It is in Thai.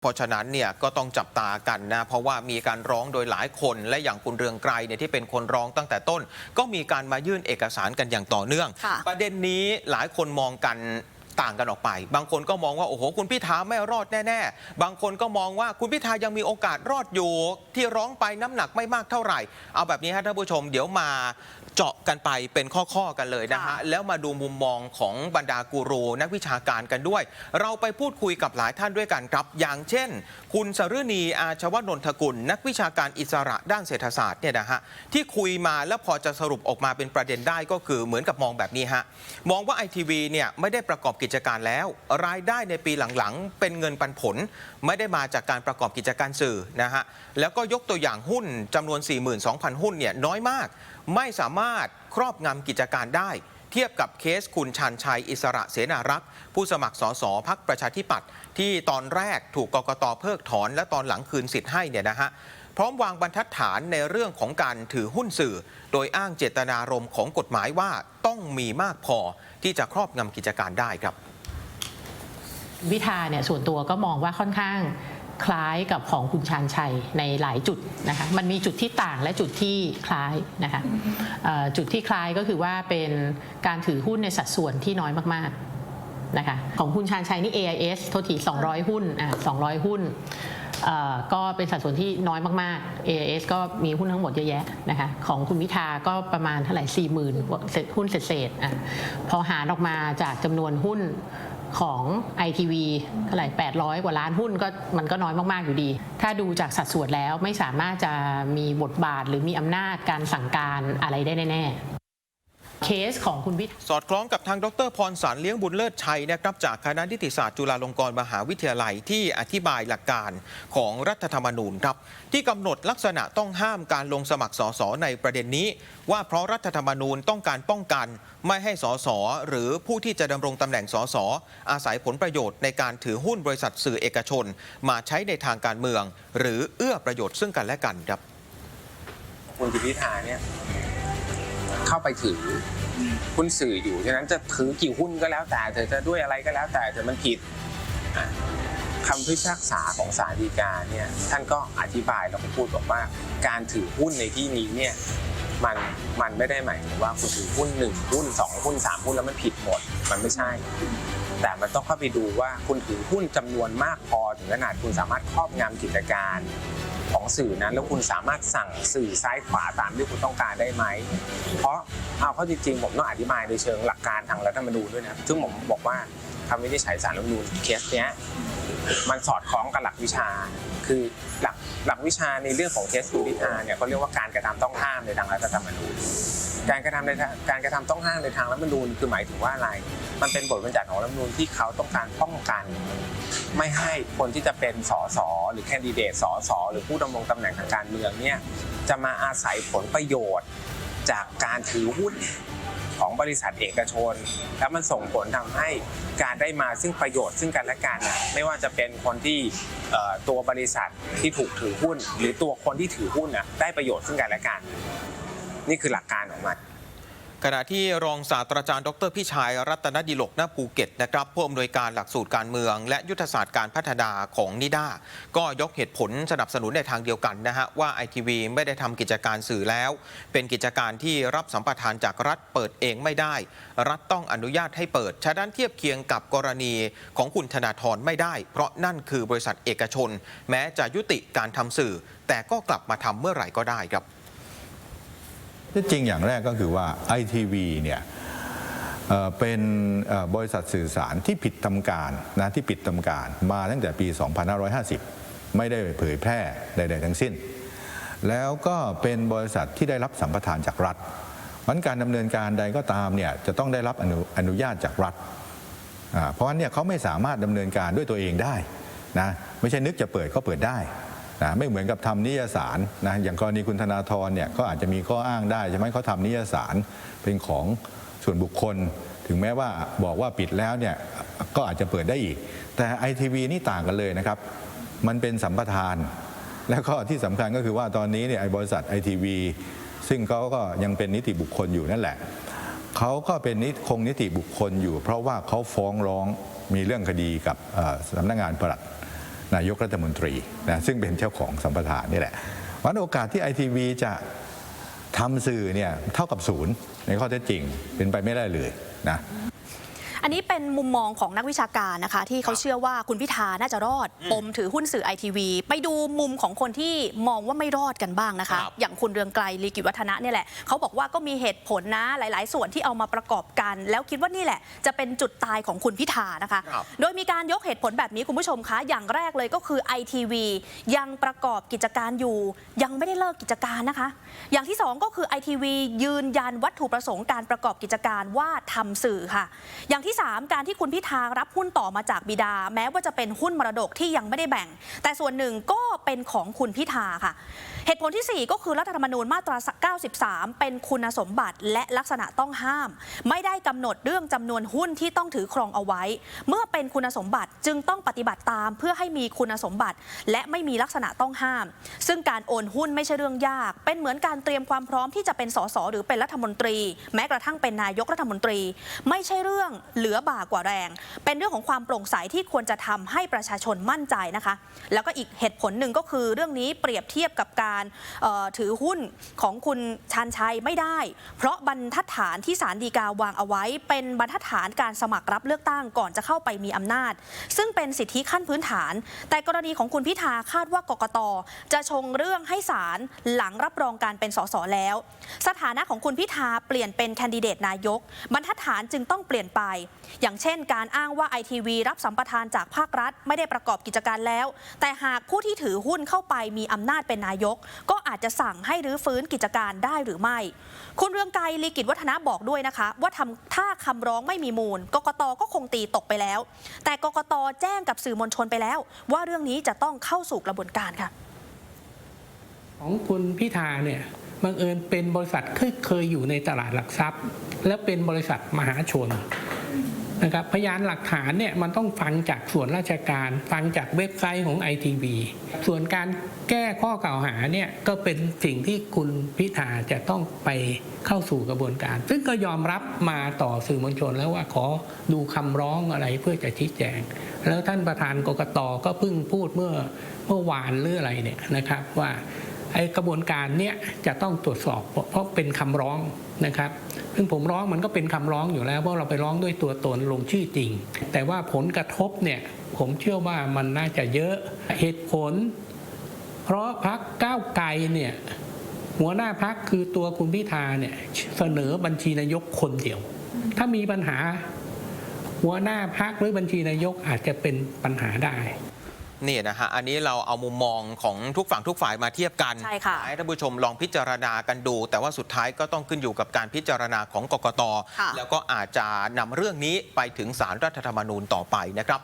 เพราะฉะนั้นเนี่ยก็ต้องจับตากันนะ เพราะว่ามีการร้องโดยหลายคนและอย่างคุณเรืองไกรเนี่ยที่เป็นคนร้องตั้งแต่ต้น ก็มีการมายื่นเอกสารกันอย่างต่อเนื่องค่ะประเด็นนี้หลายคนมองกัน ต่างกันออกไป บางคนก็มองว่าโอ้โหคุณพิธาไม่รอดแน่ๆ บางคนก็มองว่าคุณพิธายังมีโอกาสรอดอยู่ที่ร้องไปน้ำหนักไม่มากเท่าไหร่ เอาแบบนี้ฮะท่านผู้ชมเดี๋ยวมาเจาะกันไปเป็นข้อๆกันเลยนะฮะค่ะแล้วมาดูมุมมองของบรรดากูรูนักวิชาการกันด้วย เราไปพูดคุยกับหลายท่านด้วยกันครับ อย่างเช่น คุณสฤนีอาชวนนทกุล นักวิชาการอิสระด้านเศรษฐศาสตร์เนี่ยนะฮะที่คุยมาแล้วพอจะสรุปออกมาเป็นประเด็นได้ก็คือเหมือนกับมองแบบนี้ฮะมองว่าไอทีวีเนี่ยไม่ได้ประกอบกิจการแล้ว รายได้ในปีหลังๆ เป็นเงินปันผล ไม่ได้มาจากการประกอบกิจการสื่อนะฮะแล้วก็ยกตัวอย่างหุ้นจำนวน 42,000 หุ้นเนี่ยน้อยมาก ไม่สามารถครอบงำกิจการได้ เทียบกับเคสคุณชันชัยอิสระเสนารักษ์ ผู้สมัครสสพักประชาธิปัตย์ที่ตอนแรกถูกกกตเพิกถอน และตอนหลังคืนสิทธิ์ให้เนี่ยนะฮะพร้อมวางบรรทัดฐานในเรื่องของการถือหุ้นสื่อ โดยอ้างเจตนารมณ์ของกฎหมายว่าต้องมีมากพอที่จะครอบงำกิจการได้ครับ วิธาเนี่ยส่วนตัวก็มองว่าค่อนข้าง คล้ายกับของคุณชาญชัยในหลายจุดนะคะมันมีจุดที่ต่างและจุดที่คล้ายนะคะจุดที่คล้ายก็คือว่าเป็นการถือหุ้นในสัดส่วนที่น้อยมากๆนะคะของคุณชาญชัยนี่ AIS โทษที200 หุ้นอะ200 หุ้นก็เป็นสัดส่วนที่น้อยมากๆ AIS ก็มีหุ้นทั้งหมดเยอะแยะนะคะของคุณวิธาก็ประมาณเท่าไหร่ 40,000 หุ้นเศษๆอะพอหารออกมาจากจำนวนหุ้น ของ ITV เท่าไหร่800 กว่าล้านหุ้นก็มันก็น้อยมาก ๆ อยู่ดี ถ้าดูจากสัดส่วนแล้วไม่สามารถจะมีบทบาทหรือมีอำนาจการสั่งการอะไรได้แน่ๆ เคสของคุณพิธสอดคล้องกับทางดรพรสารเลี้ยงบุญเลิศชัยนะครับจากคณะนิติศาสตร์จุฬาลงกรณ์มหาวิทยาลัยที่อธิบายหลักการของรัฐธรรมนูญครับ ที่กำหนดลักษณะต้องห้ามการลงสมัครสสในประเด็นนี้ ว่าเพราะรัฐธรรมนูญต้องการป้องกัน ไม่ให้สสหรือผู้ที่จะดำรงตำแหน่งสสอาศัยผลประโยชน์ในการถือหุ้นบริษัทสื่อเอกชน มาใช้ในทางการเมือง หรือเอื้อประโยชน์ซึ่งกันและกันครับ คุณจิพิธาเนี่ย เข้าไปถือหุ้นสื่ออยู่ ฉะนั้นจะถือกี่หุ้นก็แล้วแต่เธอจะด้วยอะไรก็แล้วแต่แต่มันผิดคำพิพากษาของศาลฎีกาเนี่ยท่านก็อธิบายแล้วก็พูดบอกว่า การถือหุ้นในที่นี้เนี่ยมันมันไม่ได้หมายถึงว่าคุณถือหุ้นหนึ่งหุ้นสองหุ้นสามหุ้นแล้วมันผิดหมด มันไม่ใช่ แต่มันต้องเข้าไปดูว่าคุณถือหุ้นจำนวนมากพอถึงขนาดคุณสามารถครอบงำกิจการ ของสื่อนั้น แล้วคุณสามารถสั่งสื่อซ้ายขวาตามที่คุณต้องการได้ไหม เพราะเอาเข้าจริงๆผมต้องอธิบายในเชิงหลักการทางรัฐธรรมนูญด้วยนะซึ่งผมบอกว่าคำวินิจฉัยสารรัฐธรรมนูญเคสเนี้ยมันสอดคล้องกับหลักวิชา คือหลักหลักวิชาในเรื่องของเคสคุณพิธาเนี่ยเขาเรียกว่าการกระทำต้องห้ามในทางรัฐธรรมนูญ การกระทำในทางการกระทำต้องห้ามในทางรัฐธรรมนูญคือหมายถึงว่าอะไร มันเป็นบทบัญญัติของรัฐธรรมนูญที่เขาต้องการป้องกัน ไม่ให้คนที่จะเป็นสสหรือแคนดิเดตสสหรือผู้ดำรงตำแหน่งทางการเมืองเนี่ยจะมาอาศัยผลประโยชน์จากการถือหุ้นของบริษัทเอกชน แล้วมันส่งผลทำให้การได้มาซึ่งประโยชน์ซึ่งกันและกันนะไม่ว่าจะเป็นคนที่ตัวบริษัทที่ถูกถือหุ้น หรือตัวคนที่ถือหุ้นน่ะได้ประโยชน์ซึ่งกันและกัน นี่คือหลักการของมัน ขณะที่รองศาสตราจารย์ดรพิชัยรัตนดิลกณภูเก็ตนะครับผู้อำนวยการหลักสูตรการเมือง และยุทธศาสตร์การพัฒนาของนิด้าก็ยกเหตุผลสนับสนุนในทางเดียวกันนะฮะว่าไอทีวีไม่ได้ทำกิจการสื่อแล้ว เป็นกิจการที่รับสัมปทานจากรัฐเปิดเองไม่ได้ รัฐต้องอนุญาตให้เปิดฉะนั้นเทียบเคียงกับกรณีของคุณธนาธรไม่ได้ เพราะนั่นคือบริษัทเอกชน แม้จะยุติการทำสื่อ แต่ก็กลับมาทำเมื่อไหร่ก็ได้ครับ ที่จริงอย่างแรกก็คือว่า ITV เนี่ยเป็นบริษัทสื่อสารที่ผิดทำการนะที่ผิดทำการมาตั้งแต่ปี 2550 ไม่ได้เผยแพร่ใด ๆ ทั้งสิ้น แล้วก็เป็นบริษัทที่ได้รับสัมปทานจากรัฐเพราะฉะนั้นการดำเนินการใดก็ตามเนี่ยจะต้องได้รับอนุอนุญาตจากรัฐ เพราะฉะนั้นเนี่ยเขาไม่สามารถดำเนินการด้วยตัวเองได้นะไม่ใช่นึกจะเปิดก็เปิดได้ นะไม่เหมือนกับทำนิยสารนะอย่างกรณีคุณธนาธรเนี่ยก็อาจจะมีข้ออ้างได้ใช่ไหมเขาทำนิยสารเป็นของส่วนบุคคล ถึงแม้ว่าบอกว่าปิดแล้วเนี่ยก็อาจจะเปิดได้อีก แต่ไอทีวีนี่ต่างกันเลยนะครับ มันเป็นสัมปทาน แล้วก็ที่สำคัญก็คือว่าตอนนี้เนี่ยไอบริษัทไอทีวีซึ่งเขาก็ยังเป็นนิติบุคคลอยู่นั่นแหละเขาก็เป็นนิคงนิติบุคคลอยู่ เพราะว่าเขาฟ้องร้องมีเรื่องคดีกับสำนักงานปลัด นายกรัฐมนตรีนะซึ่งเป็นเจ้าของสัมปทานนี่แหละวันโอกาสที่ไอทีวีจะทำสื่อเนี่ยเท่ากับศูนย์ในข้อเท็จจริงเป็นไปไม่ได้เลยนะ อันนี้เป็นมุมมองของนักวิชาการนะคะ ที่เขาเชื่อว่าคุณพิธาน่าจะรอด ปมถือหุ้นสื่อไอทีวีไปดูมุมของคนที่มองว่าไม่รอดกันบ้างนะคะครับอย่างคุณเรืองไกลลีกิจวัฒนะเนี่ยแหละเขาบอกว่าก็มีเหตุผลนะหลาย ๆ ส่วนที่เอามาประกอบกัน แล้วคิดว่านี่แหละ จะเป็นจุดตายของคุณพิธานะคะครับโดยมีการยกเหตุผลแบบนี้คุณผู้ชมคะอย่างแรกเลยก็คือ ITV ยังประกอบกิจการอยู่ ยังไม่ได้เลิกกิจการนะคะ อย่างที่สองก็คือ ITV ยืนยันวัตถุประสงค์การประกอบกิจการว่าทำสื่อค่ะ อย่างที่สามการที่คุณพิธารับหุ้นต่อมาจากบิดา แม้ว่าจะเป็นหุ้นมรดกที่ยังไม่ได้แบ่ง แต่ส่วนหนึ่งก็เป็นของคุณพิธาค่ะเหตุผลที่ 4 ก็คือรัฐธรรมนูญมาตรา 93 เป็นคุณสมบัติและลักษณะต้องห้าม ไม่ได้กำหนดเรื่องจำนวนหุ้นที่ต้องถือครองเอาไว้ เมื่อเป็นคุณสมบัติจึงต้องปฏิบัติตามเพื่อให้มีคุณสมบัติ และไม่มีลักษณะต้องห้าม ซึ่งการโอนหุ้นไม่ใช่เรื่องยาก เป็นเหมือนการเตรียมความพร้อมที่จะเป็นสสหรือเป็นรัฐมนตรี แม้กระทั่งเป็นนายกรัฐมนตรี ไม่ใช่เรื่องเหลือบ่ากว่าแรง เป็นเรื่องของความโปร่งใสที่ควรจะทำให้ประชาชนมั่นใจนะคะ แล้วก็อีกเหตุผลหนึ่งก็คือเรื่องนี้เปรียบเทียบกับการเอ่อถือหุ้นของคุณชานชัยไม่ได้ เพราะบรรทัดฐานที่ศาลฎีกาวางเอาไว้ เป็นบรรทัดฐานการสมัครรับเลือกตั้งก่อนจะเข้าไปมีอำนาจ ซึ่งเป็นสิทธิขั้นพื้นฐาน แต่กรณีของคุณพิธาคาดว่ากกตจะชงเรื่องให้ศาลหลังรับรองการเป็นสสแล้ว สถานะของคุณพิธาเปลี่ยนเป็นแคนดิเดตนายก บรรทัดฐานจึงต้องเปลี่ยนไป อย่างเช่น การอ้างว่าไอทีวีรับสัมปทานจากภาครัฐ ไม่ได้ประกอบกิจการแล้ว แต่หากผู้ที่ถือหุ้นเข้าไปมีอำนาจเป็นนายกก็อาจจะสั่งให้รื้อฟื้นกิจการได้หรือไม่ คุณเรืองไกรลีกิจวัฒนะบอกด้วยนะคะ ว่าทำถ้าคำร้องไม่มีมูล กกตก็คงตีตกไปแล้ว แต่กกตแจ้งกับสื่อมวลชนไปแล้ว ว่าเรื่องนี้จะต้องเข้าสู่กระบวนการค่ะ ของคุณพิธาเนี่ยบังเอิญเป็นบริษัทเคยเคยอยู่ในตลาดหลักทรัพย์ และเป็นบริษัทมหาชน นะครับพยานหลักฐานเนี่ยมันต้องฟังจากส่วนราชการ ฟังจากเว็บไซต์ของ ITV ส่วนการแก้ข้อกล่าวหาเนี่ยก็เป็นสิ่งที่คุณพิธาจะต้องไปเข้าสู่กระบวนการ ซึ่งก็ยอมรับมาต่อสื่อมวลชนแล้วว่าขอดูคำร้องอะไรเพื่อจะชี้แจง แล้วท่านประธานกกตก็เพิ่งพูดเมื่อเมื่อวานหรืออะไรเนี่ยนะครับว่าไอ้กระบวนการเนี้ยจะต้องตรวจสอบเพราะเพราะเป็นคำร้อง นะครับซึ่งผมร้องมันก็เป็นคำร้องอยู่แล้วเพราะเราไปร้องด้วยตัวตนลงชื่อจริง แต่ว่าผลกระทบเนี่ยผมเชื่อว่ามันน่าจะเยอะเหตุผล เพราะพักก้าวไกลเนี่ยหัวหน้าพักคือตัวคุณพิธาเนี่ยเสนอบัญชีนายกคนเดียว ถ้ามีปัญหาหัวหน้าพักหรือบัญชีนายกอาจจะเป็นปัญหาได้ นี่นะฮะ อันนี้เราเอามุมมองของทุกฝั่งทุกฝ่ายมาเทียบกันใช่ค่ะให้ท่านผู้ชมลองพิจารณากันดู แต่ว่าสุดท้ายก็ต้องขึ้นอยู่กับการพิจารณาของกกตค่ะแล้วก็อาจจะนำเรื่องนี้ไปถึงสารรัฐธรรมนูญต่อไปนะครับ